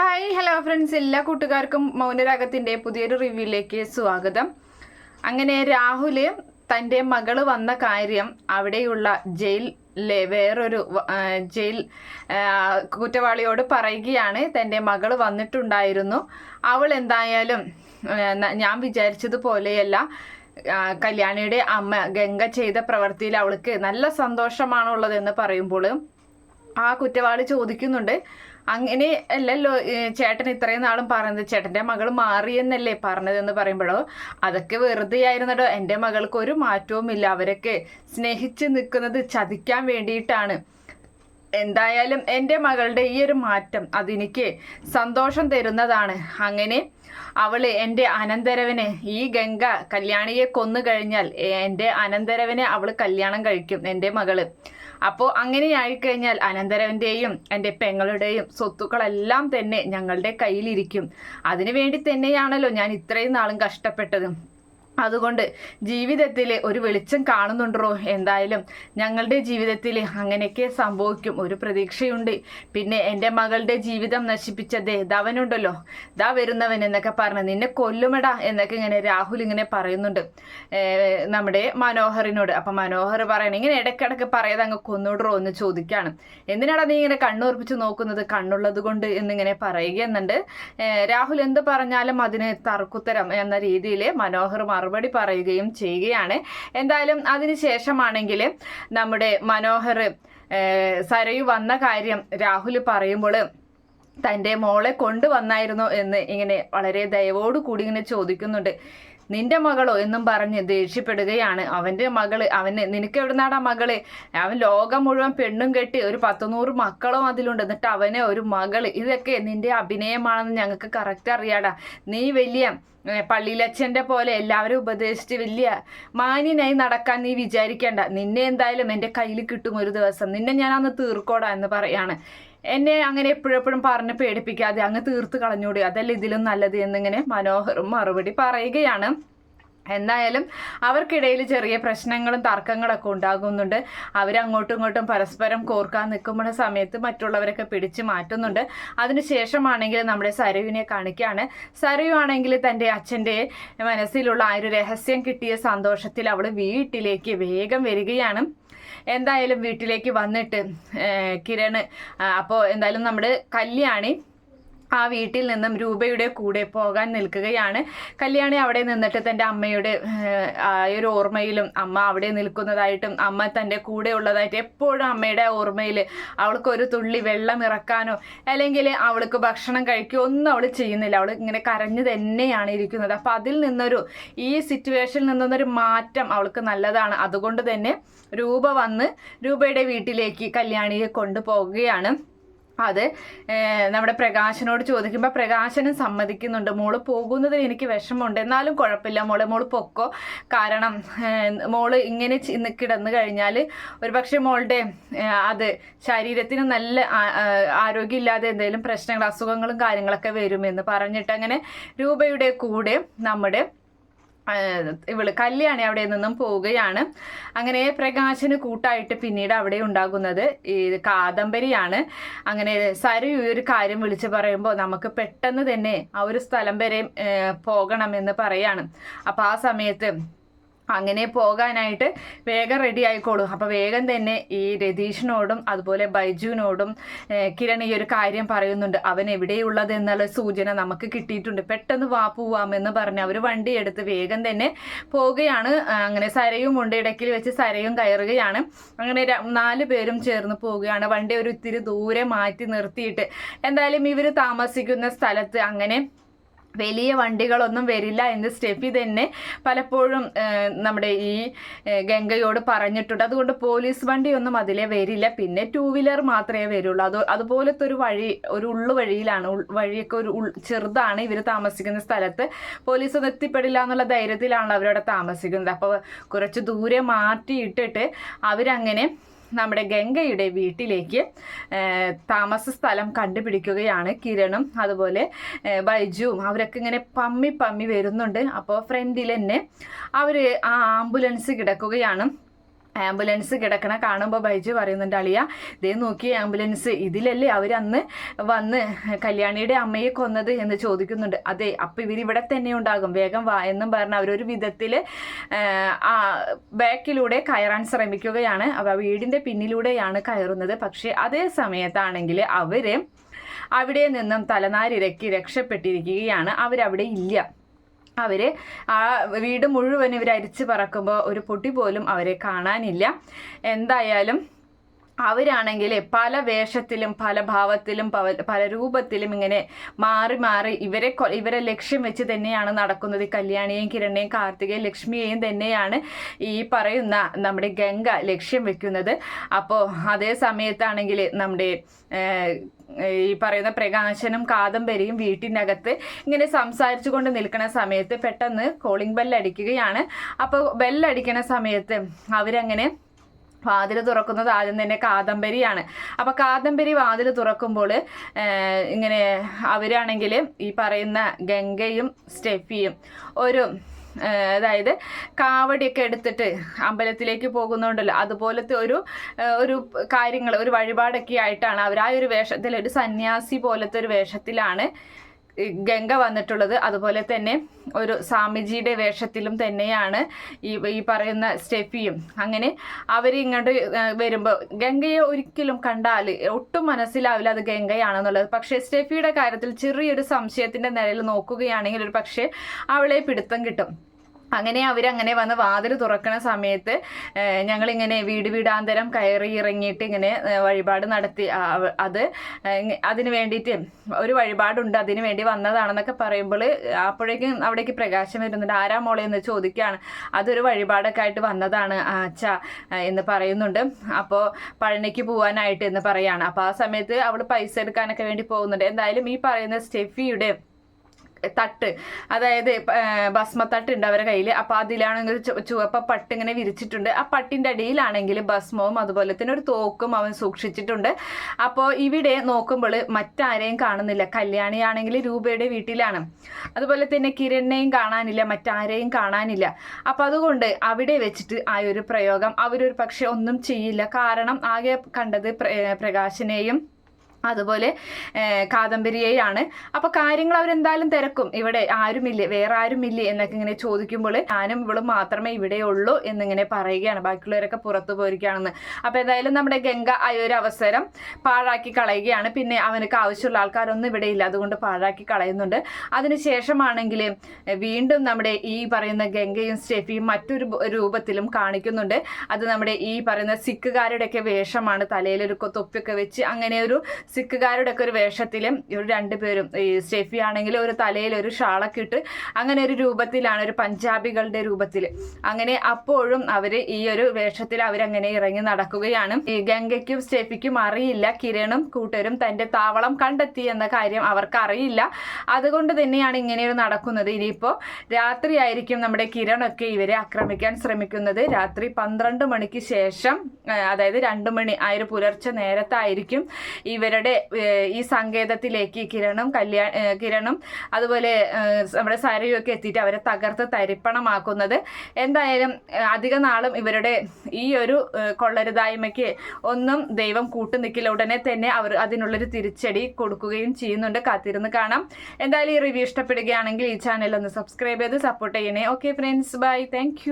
Hi hello friends എല്ലാ കൂട്ടുകാർക്കും മൗനരാഗത്തിന്റെ പുതിയൊരു റിവ്യൂയിലേക്ക് സ്വാഗതം. അങ്ങനെ രാഹുൽ തന്റെ മകൾ വന്ന കാര്യം അവിടെയുള്ള ജയിലിലെ വേറൊരു ജയിൽ കുറ്റവാളിയോട് പറയുകയാണ്. തന്റെ മകൾ വന്നിട്ടുണ്ടായിരുന്നു. അവൾ എന്തായാലും ഞാൻ വിചാരിച്ചതുപോലെയല്ല കല്യാണിയുടെ അമ്മ ഗംഗ ചെയ്ത പ്രവൃത്തിയിൽ അവൾക്ക് നല്ല സന്തോഷമാണുള്ളതെന്ന് പറയുമ്പോൾ ആ കുറ്റവാളി ചോദിക്കുന്നുണ്ട് അങ്ങനെ അല്ലല്ലോ ചേട്ടൻ ഇത്രയും നാളും പറഞ്ഞത് ചേട്ടന്റെ മകൾ മാറിയെന്നല്ലേ പറഞ്ഞതെന്ന് പറയുമ്പോഴോ? അതൊക്കെ വെറുതെ ആയിരുന്നടോ. എന്റെ മകൾക്ക് ഒരു മാറ്റവുമില്ല അവരൊക്കെ സ്നേഹിച്ച് നിൽക്കുന്നത് ചതിക്കാൻ വേണ്ടിയിട്ടാണ്. എന്തായാലും എന്റെ മകളുടെ ഈ ഒരു മാറ്റം അതെനിക്ക് സന്തോഷം തരുന്നതാണ്. അങ്ങനെ അവൾ എന്റെ അനന്തരവനെ ഈ ഗംഗ കല്യാണിയെ കൊന്നു കഴിഞ്ഞാൽ എന്റെ അനന്തരവനെ അവൾ കല്യാണം കഴിക്കും എന്റെ മകൾ. അപ്പോൾ അങ്ങനെ കഴിഞ്ഞാൽ അനന്തരവന്റെയും എന്റെ പെങ്ങളുടെയും സ്വത്തുക്കളെല്ലാം തന്നെ ഞങ്ങളുടെ കയ്യിലിരിക്കും. അതിനു വേണ്ടി തന്നെയാണല്ലോ ഞാൻ ഇത്രയും നാളും കഷ്ടപ്പെട്ടത്. അതുകൊണ്ട് ജീവിതത്തിൽ ഒരു വെളിച്ചം കാണുന്നുണ്ടോ? എന്തായാലും ഞങ്ങളുടെ ജീവിതത്തിൽ അങ്ങനെയൊക്കെ സംഭവിക്കും. ഒരു പ്രതീക്ഷയുണ്ട്. പിന്നെ എന്റെ മകളുടെ ജീവിതം നശിപ്പിച്ച ദവനുണ്ടല്ലോ ദാ വരുന്നവൻ എന്നൊക്കെ പറഞ്ഞ് നിന്നെ കൊല്ലുമടാ എന്നൊക്കെ ഇങ്ങനെ രാഹുൽ ഇങ്ങനെ പറയുന്നുണ്ട്. നമ്മുടെ മനോഹറിനോട്. അപ്പം മനോഹർ പറയണം ഇങ്ങനെ ഇടയ്ക്കിടയ്ക്ക് പറയാതെ അങ്ങ് കൊന്നുവിടറോ എന്ന് ചോദിക്കുകയാണ് എന്തിനാടാ നീ ഇങ്ങനെ കണ്ണുറപ്പിച്ച് നോക്കുന്നത്? കണ്ണുള്ളത് കൊണ്ട് എന്നിങ്ങനെ പറയുക എന്നുണ്ട് രാഹുൽ എന്ത് പറഞ്ഞാലും അതിന് തർക്കുത്തരം എന്ന രീതിയിൽ മനോഹർ മറുപടി പറയുകയും ചെയ്യുകയാണ്. എന്തായാലും അതിന് ശേഷമാണെങ്കിൽ നമ്മുടെ മനോഹർ സരയു വന്ന കാര്യം രാഹുൽ പറയുമ്പോൾ തന്റെ മോളെ കൊണ്ടുവന്നായിരുന്നു എന്ന് ഇങ്ങനെ വളരെ കൂടി ഇങ്ങനെ ചോദിക്കുന്നുണ്ട്. നിന്റെ മകളോ? എന്നും പറഞ്ഞ് ദേഷ്യപ്പെടുകയാണ്. അവന്റെ മകൾ അവന് നിനക്ക് എവിടുന്നാടാ മകൾ? അവൻ ലോകം മുഴുവൻ പെണ്ണും കെട്ടി ഒരു പത്തുനൂറ് മക്കളും അതിലുണ്ട്. എന്നിട്ട് അവനെ ഒരു മകൾ. ഇതൊക്കെ നിന്റെ അഭിനയമാണെന്ന് ഞങ്ങൾക്ക് കറക്റ്റ് അറിയാടാ. നീ വലിയ പള്ളിയിലച്ഛന്റെ പോലെ എല്ലാവരും ഉപദേശിച്ച് വലിയ മാന്യനായി നടക്കാൻ നീ വിചാരിക്കേണ്ട. നിന്നെ എന്തായാലും എന്റെ കയ്യിൽ കിട്ടും ഒരു ദിവസം. നിന്നെ ഞാൻ അന്ന് തീർക്കോടാ എന്ന് പറയാണ്. എന്നെ അങ്ങനെ എപ്പോഴെപ്പോഴും പറഞ്ഞ് പേടിപ്പിക്കാതെ അങ്ങ് തീർത്ത് കളഞ്ഞൂടി. അതല്ല ഇതിലും നല്ലത് എന്നിങ്ങനെ മനോഹറും മറുപടി പറയുകയാണ്. എന്തായാലും അവർക്കിടയിൽ ചെറിയ പ്രശ്നങ്ങളും തർക്കങ്ങളൊക്കെ ഉണ്ടാകുന്നുണ്ട്. അവരങ്ങോട്ടും ഇങ്ങോട്ടും പരസ്പരം കോർക്കാൻ നിൽക്കുമ്പോൾ സമയത്ത് മറ്റുള്ളവരൊക്കെ പിടിച്ചു മാറ്റുന്നുണ്ട്. അതിനുശേഷമാണെങ്കിൽ നമ്മുടെ സരുവിനെ കാണിക്കുകയാണ്. സരയു ആണെങ്കിൽ തന്റെ അച്ഛന്റെ മനസ്സിലുള്ള ആ ഒരു രഹസ്യം കിട്ടിയ സന്തോഷത്തിൽ അവൾ വീട്ടിലേക്ക് വേഗം വരികയാണ്. എന്തായാലും വീട്ടിലേക്ക് വന്നിട്ട് കിരൺ അപ്പോൾ എന്തായാലും നമ്മുടെ കല്യാണി ആ വീട്ടിൽ നിന്നും രൂപയുടെ കൂടെ പോകാൻ നിൽക്കുകയാണ്. കല്യാണി അവിടെ നിന്നിട്ട് തന്റെ അമ്മയുടെ ആ ഒരു ഓർമ്മയിലും അമ്മ അവിടെ നിൽക്കുന്നതായിട്ടും അമ്മ തന്റെ കൂടെ ഉള്ളതായിട്ട് എപ്പോഴും അമ്മയുടെ ഓർമ്മയിൽ അവൾക്ക് ഒരു തുള്ളി വെള്ളം ഇറക്കാനോ അല്ലെങ്കിൽ അവൾക്ക് ഭക്ഷണം കഴിക്കുകയോ ഒന്നും അവൾ ചെയ്യുന്നില്ല. അവൾ ഇങ്ങനെ കരഞ്ഞു തന്നെയാണ് ഇരിക്കുന്നത്. അപ്പോൾ അതിൽ നിന്നൊരു ഈ സിറ്റുവേഷനിൽ നിന്നൊരു മാറ്റം അവൾക്ക് നല്ലതാണ്. അതുകൊണ്ട് തന്നെ രൂപ വന്ന് രൂപയുടെ വീട്ടിലേക്ക് കല്യാണിയെ കൊണ്ടുപോകുകയാണ് അത് നമ്മുടെ പ്രകാശനോട് ചോദിക്കുമ്പോൾ പ്രകാശനും സമ്മതിക്കുന്നുണ്ട്. മോൾ പോകുന്നതിൽ എനിക്ക് വിഷമമുണ്ട്. എന്നാലും കുഴപ്പമില്ല. മോളെ മോൾ പൊക്കോ. കാരണം മോൾ ഇങ്ങനെ കിടന്നു കഴിഞ്ഞാൽ ഒരുപക്ഷെ മോളുടെ അത് ശരീരത്തിന് നല്ല ആരോഗ്യമില്ലാതെ എന്തെങ്കിലും പ്രശ്നങ്ങൾ അസുഖങ്ങളും കാര്യങ്ങളൊക്കെ വരുമെന്ന് പറഞ്ഞിട്ട് അങ്ങനെ രൂപയുടെ കൂടെ നമ്മുടെ ഇവൾ കല്യാണി അവിടെ നിന്നും പോവുകയാണ്. അങ്ങനെ പ്രകാശന് കൂട്ടായിട്ട് പിന്നീട് അവിടെ ഉണ്ടാകുന്നത് ഈ കാദംബരിയാണ്. അങ്ങനെ സരു ഈ ഒരു കാര്യം വിളിച്ച് പറയുമ്പോൾ നമുക്ക് പെട്ടെന്ന് തന്നെ ആ ഒരു സ്ഥലം വരെ പോകണമെന്ന് പറയാണ്. അപ്പോൾ ആ സമയത്ത് അങ്ങനെ പോകാനായിട്ട് വേഗം റെഡി ആയിക്കോളൂ. അപ്പോൾ വേഗം തന്നെ ഈ രതീഷിനോടും അതുപോലെ ബൈജുവിനോടും കിരൺ ഈ ഒരു കാര്യം പറയുന്നുണ്ട്. അവൻ എവിടെയുള്ളത് എന്നുള്ള സൂചന നമുക്ക് കിട്ടിയിട്ടുണ്ട്. പെട്ടെന്ന് വാ പോവാമെന്ന് പറഞ്ഞ് അവർ വണ്ടി എടുത്ത് വേഗം തന്നെ പോവുകയാണ്. അങ്ങനെ സരയും ഉണ്ട് ഇടയ്ക്കിൽ വെച്ച് സരയും കയറുകയാണ്. അങ്ങനെ നാല് പേരും ചേർന്ന് പോവുകയാണ്. വണ്ടി ഒരു ഇത്തിരി ദൂരെ മാറ്റി നിർത്തിയിട്ട്. എന്തായാലും ഇവർ താമസിക്കുന്ന സ്ഥലത്ത് അങ്ങനെ വലിയ വണ്ടികളൊന്നും വരില്ല എന്ന് സ്റ്റെഫി തന്നെ പലപ്പോഴും നമ്മുടെ ഈ ഗംഗയോട് പറഞ്ഞിട്ടുണ്ട്. അതുകൊണ്ട് പോലീസ് വണ്ടിയൊന്നും അതിലെ വരില്ല. പിന്നെ ടൂ വീലർ മാത്രമേ വരുള്ളൂ. അത് അതുപോലത്തെ ഒരു വഴി ഒരു ഉള്ളു വഴിയിലാണ്. വഴിയൊക്കെ ഒരു ചെറുതാണ് ഇവർ താമസിക്കുന്ന സ്ഥലത്ത്. പോലീസ് ഒന്നും എത്തിപ്പെടില്ല എന്നുള്ള ധൈര്യത്തിലാണ് അവരവിടെ താമസിക്കുന്നത്. അപ്പോൾ കുറച്ച് ദൂരെ മാറ്റിയിട്ടിട്ട് അവരങ്ങനെ നമ്മുടെ ഗംഗയുടെ വീട്ടിലേക്ക് താമസ സ്ഥലം കണ്ടുപിടിക്കുകയാണ് കിരണും അതുപോലെ ബൈജുവും. അവരൊക്കെ ഇങ്ങനെ പമ്മി പമ്മി വരുന്നുണ്ട്. അപ്പോൾ ഫ്രണ്ടിൽ തന്നെ അവർ ആ ആംബുലൻസ് കിടക്കുകയാണ്. ആംബുലൻസ് കിടക്കണ കാണുമ്പോൾ ബൈജു പറയുന്നുണ്ട് അളിയ ഇതേ നോക്കി ആംബുലൻസ്. ഇതിലല്ലേ അവരന്ന് വന്ന് കല്യാണിയുടെ അമ്മയെ കൊന്നത്? എന്ന് ചോദിക്കുന്നുണ്ട്. അതെ അപ്പം ഇവർ ഇവിടെ തന്നെ ഉണ്ടാകും. വേഗം വാ എന്നും പറഞ്ഞ് അവരൊരു വിധത്തിൽ ബാക്കിലൂടെ കയറാൻ ശ്രമിക്കുകയാണ്. അവ വീടിന്റെ പിന്നിലൂടെയാണ് കയറുന്നത്. പക്ഷേ അതേ സമയത്താണെങ്കിൽ അവർ അവിടെ നിന്നും തലനാരിരക്കി രക്ഷപ്പെട്ടിരിക്കുകയാണ്. അവരവിടെ ഇല്ല. അവർ ആ വീട് മുഴുവൻ ഇവർ അരിച്ച് പറക്കുമ്പോൾ ഒരു പൊടി പോലും അവരെ കാണാനില്ല. എന്തായാലും അവരാണെങ്കിൽ പല വേഷത്തിലും പല ഭാവത്തിലും പല രൂപത്തിലും ഇങ്ങനെ മാറി മാറി ഇവരെ ഇവരെ ലക്ഷ്യം വെച്ച് തന്നെയാണ് നടക്കുന്നത്. കല്യാണിയെയും കിരണിനെയും കാർത്തികയും ലക്ഷ്മിയെയും തന്നെയാണ് ഈ പറയുന്ന നമ്മുടെ ഗംഗ ലക്ഷ്യം വെക്കുന്നത്. അപ്പോൾ അതേ സമയത്താണെങ്കിൽ നമ്മുടെ ഈ പറയുന്ന പ്രകാശനും കാദംബരിയും വീട്ടിനകത്ത് ഇങ്ങനെ സംസാരിച്ചു കൊണ്ട് നിൽക്കുന്ന സമയത്ത് പെട്ടെന്ന് കോളിംഗ് ബെല്ലടിക്കുകയാണ് അപ്പോൾ ബെല്ലടിക്കുന്ന സമയത്ത് അവരങ്ങനെ വാതിൽ തുറക്കുന്നത് ആദ്യം തന്നെ കാദംബരിയാണ്. അപ്പോൾ കാദംബരി വാതിൽ തുറക്കുമ്പോൾ ഇങ്ങനെ അവരാണെങ്കിൽ ഈ പറയുന്ന ഗംഗയും സ്റ്റെഫിയും ഒരു അതായത് കാവടിയൊക്കെ എടുത്തിട്ട് അമ്പലത്തിലേക്ക് പോകുന്നുണ്ടല്ലോ. അതുപോലത്തെ ഒരു ഒരു കാര്യങ്ങൾ ഒരു വഴിപാടൊക്കെ ആയിട്ടാണ് അവർ ആ ഒരു വേഷത്തിൽ ഒരു സന്യാസി പോലത്തെ ഒരു വേഷത്തിലാണ് ഗംഗ വന്നിട്ടുള്ളത്. അതുപോലെ തന്നെ ഒരു സ്വാമിജിയുടെ വേഷത്തിലും തന്നെയാണ് ഈ ഈ പറയുന്ന സ്റ്റെഫിയും. അങ്ങനെ അവർ ഇങ്ങോട്ട് വരുമ്പോൾ ഗംഗയെ ഒരിക്കലും കണ്ടാൽ ഒട്ടും മനസ്സിലാവില്ല അത് ഗംഗയാണെന്നുള്ളത്. പക്ഷേ സ്റ്റെഫിയുടെ കാര്യത്തിൽ ചെറിയൊരു സംശയത്തിന്റെ നിലയിൽ നോക്കുകയാണെങ്കിൽ ഒരു പക്ഷേ അവളെ പിടുത്തം കിട്ടും. അങ്ങനെ അവരങ്ങനെ വന്ന് വാതിൽ തുറക്കുന്ന സമയത്ത് ഞങ്ങളിങ്ങനെ വീട് വീടാന്തരം കയറി ഇറങ്ങിയിട്ട് ഇങ്ങനെ വഴിപാട് നടത്തി അത് അതിന് വേണ്ടിയിട്ട് ഒരു വഴിപാടുണ്ട്. അതിന് വേണ്ടി വന്നതാണെന്നൊക്കെ പറയുമ്പോൾ അപ്പോഴേക്കും അവിടേക്ക് പ്രകാശം വരുന്നുണ്ട്. ആരാ മോളെ? എന്ന് ചോദിക്കുകയാണ്. അതൊരു വഴിപാടൊക്കെ ആയിട്ട് വന്നതാണ് അച്ഛ എന്ന് പറയുന്നുണ്ട്. അപ്പോൾ പഴനിക്ക് പോകാനായിട്ട് എന്ന് പറയാണ്. അപ്പോൾ ആ സമയത്ത് അവൾ പൈസ എടുക്കാനൊക്കെ വേണ്ടി പോകുന്നുണ്ട്. എന്തായാലും ഈ പറയുന്ന സ്റ്റെഫിയുടെ തട്ട്. അതായത് ഭസ്മത്തട്ട് ഉണ്ട് അവരുടെ കയ്യിൽ അപ്പോൾ അതിലാണെങ്കിൽ ചുവപ്പ പട്ട് ഇങ്ങനെ വിരിച്ചിട്ടുണ്ട്. ആ പട്ടിന്റെ അടിയിലാണെങ്കിൽ ഭസ്മവും അതുപോലെ തന്നെ ഒരു തോക്കും അവൻ സൂക്ഷിച്ചിട്ടുണ്ട്. അപ്പോൾ ഇവിടെ നോക്കുമ്പോൾ മറ്റാരെയും കാണുന്നില്ല. കല്യാണിയാണെങ്കിൽ രൂപയുടെ വീട്ടിലാണ്. അതുപോലെ തന്നെ കിരണിനെയും കാണാനില്ല. മറ്റാരെയും കാണാനില്ല. അപ്പോൾ അതുകൊണ്ട് അവിടെ വെച്ചിട്ട് ആ ഒരു പ്രയോഗം അവരൊരു പക്ഷെ ഒന്നും ചെയ്യില്ല. കാരണം ആകെ കണ്ടത് പ്രകാശനെയും അതുപോലെ കാദംബരിയെയാണ്. അപ്പൊ കാര്യങ്ങൾ അവരെന്തായാലും തിരക്കും. ഇവിടെ ആരുമില്ലേ? വേറെ ആരുമില്ലേ? എന്നൊക്കെ ഇങ്ങനെ ചോദിക്കുമ്പോൾ ഞാനും ഇവളും മാത്രമേ ഇവിടെ ഉള്ളൂ എന്നിങ്ങനെ പറയുകയാണ്. ബാക്കിയുള്ളവരൊക്കെ പുറത്തു പോയിരിക്കുകയാണെന്ന്. അപ്പൊ എന്തായാലും നമ്മുടെ ഗംഗ ആ ഒരു അവസരം പാഴാക്കി കളയുകയാണ്. പിന്നെ അവനക്ക് ആവശ്യമുള്ള ആൾക്കാരൊന്നും ഇവിടെ ഇല്ല. അതുകൊണ്ട് പാഴാക്കി കളയുന്നുണ്ട്. അതിനുശേഷമാണെങ്കിൽ വീണ്ടും നമ്മുടെ ഈ പറയുന്ന ഗംഗയും സ്റ്റെഫിയും മറ്റൊരു രൂപത്തിലും കാണിക്കുന്നുണ്ട്. അത് നമ്മുടെ ഈ പറയുന്ന സിക്കുകാരുടെയൊക്കെ വേഷമാണ്. തലയിലൊരു തൊപ്പിയൊക്കെ വെച്ച് അങ്ങനെ ഒരു സിഖുകാരുടെ ഒക്കെ ഒരു വേഷത്തിലും ഒരു രണ്ടുപേരും ഈ സ്റ്റെഫി ആണെങ്കിൽ ഒരു തലയിൽ ഒരു ഷാളൊക്കെ ഇട്ട് അങ്ങനെ ഒരു രൂപത്തിലാണ് ഒരു പഞ്ചാബികളുടെ രൂപത്തിൽ. അങ്ങനെ അപ്പോഴും അവർ ഈ ഒരു വേഷത്തിൽ അവരങ്ങനെ ഇറങ്ങി നടക്കുകയാണ്. ഈ ഗംഗയ്ക്കും സ്റ്റെഫിക്കും അറിയില്ല കിരണും കൂട്ടരും തന്റെ താവളം കണ്ടെത്തി എന്ന കാര്യം അവർക്ക് അറിയില്ല അതുകൊണ്ട് തന്നെയാണ് ഇങ്ങനെ ഒരു നടക്കുന്നത് ഇനിയിപ്പോൾ രാത്രിയായിരിക്കും നമ്മുടെ കിരണൊക്കെ ഇവരെ ആക്രമിക്കാൻ ശ്രമിക്കുന്നത്. രാത്രി പന്ത്രണ്ട് മണിക്ക് ശേഷം അതായത് രണ്ടു മണി ആ ഒരു പുലർച്ചെ നേരത്തായിരിക്കും ഇവരുടെ അവരുടെ ഈ സങ്കേതത്തിലേക്ക് കിരണും കല്യാൺ കിരണും അതുപോലെ നമ്മുടെ സരയുമൊക്കെ എത്തിയിട്ട് അവരെ തകർത്ത് തരിപ്പണമാക്കുന്നത്. എന്തായാലും അധിക നാളും ഇവരുടെ ഈ ഒരു കൊള്ളരുതായ്മയ്ക്ക് ഒന്നും ദൈവം കൂട്ടു നിൽക്കില്ല. ഉടനെ തന്നെ അവർ അതിനുള്ളൊരു തിരിച്ചടി കൊടുക്കുകയും ചെയ്യുന്നുണ്ട്. കാത്തിരുന്ന് കാണാം. എന്തായാലും ഈ റിവ്യൂ ഇഷ്ടപ്പെടുകയാണെങ്കിൽ ഈ ചാനൽ ഒന്ന് സബ്സ്ക്രൈബ് ചെയ്ത് സപ്പോർട്ട് ചെയ്യണേ. Okay friends bye thank